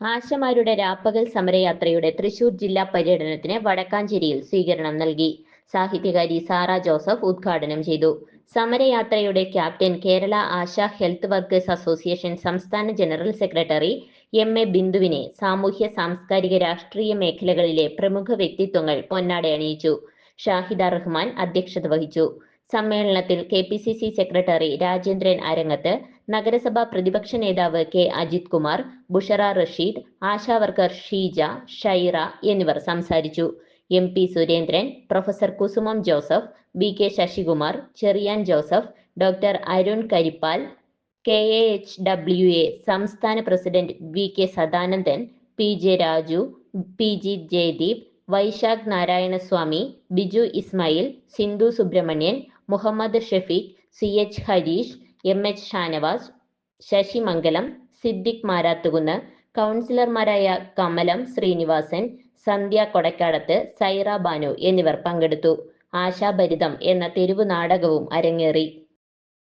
ആശമാരുടെ രാപ്പകൽ സമരയാത്രയുടെ തൃശൂർ ജില്ലാ പര്യടനത്തിന് വടക്കാഞ്ചേരിയിൽ സ്വീകരണം നൽകി. സാഹിത്യകാരി സാറ ജോസഫ് ഉദ്ഘാടനം ചെയ്തു. സമരയാത്രയുടെ captain Kerala ASHA health workers association സംസ്ഥാന ജനറൽ സെക്രട്ടറി എം എ ബിന്ദുവിനെ സാമൂഹ്യ സാംസ്കാരിക രാഷ്ട്രീയ മേഖലകളിലെ പ്രമുഖ വ്യക്തിത്വങ്ങൾ പൊന്നാട അണിയിച്ചു. ഷാഹിദ റഹ്മാൻ അധ്യക്ഷത വഹിച്ചു. സമ്മേളനത്തിൽ K P C C secretary Rajendran Arangath നഗരസഭാ പ്രതിപക്ഷ നേതാവ് K Ajith Kumar Bushara Rasheed ASHA worker Sheeja Shaira എന്നിവർ സംസാരിച്ചു. M P Surendran professor Kusumam Joseph B K Sasikumar Cheriyan Joseph doctor Arun Karippal K A H W A സംസ്ഥാന president V K Sadanandan P J Raju P G Jayadeep Vaishakh Narayanaswamy Biju Ismail Sindhu Subramanian Muhammad Shafeeq C H Harish M H Shanavas Sasi Mangalam Siddique Marathukunnu കൗൺസിലർമാരായ കമലം ശ്രീനിവാസൻ സന്ധ്യ കൊടക്കാടത്ത് സൈറ ബാനു എന്നിവർ പങ്കെടുത്തു. ആശാഭരിതം എന്ന തെരുവ് നാടകവും അരങ്ങേറി.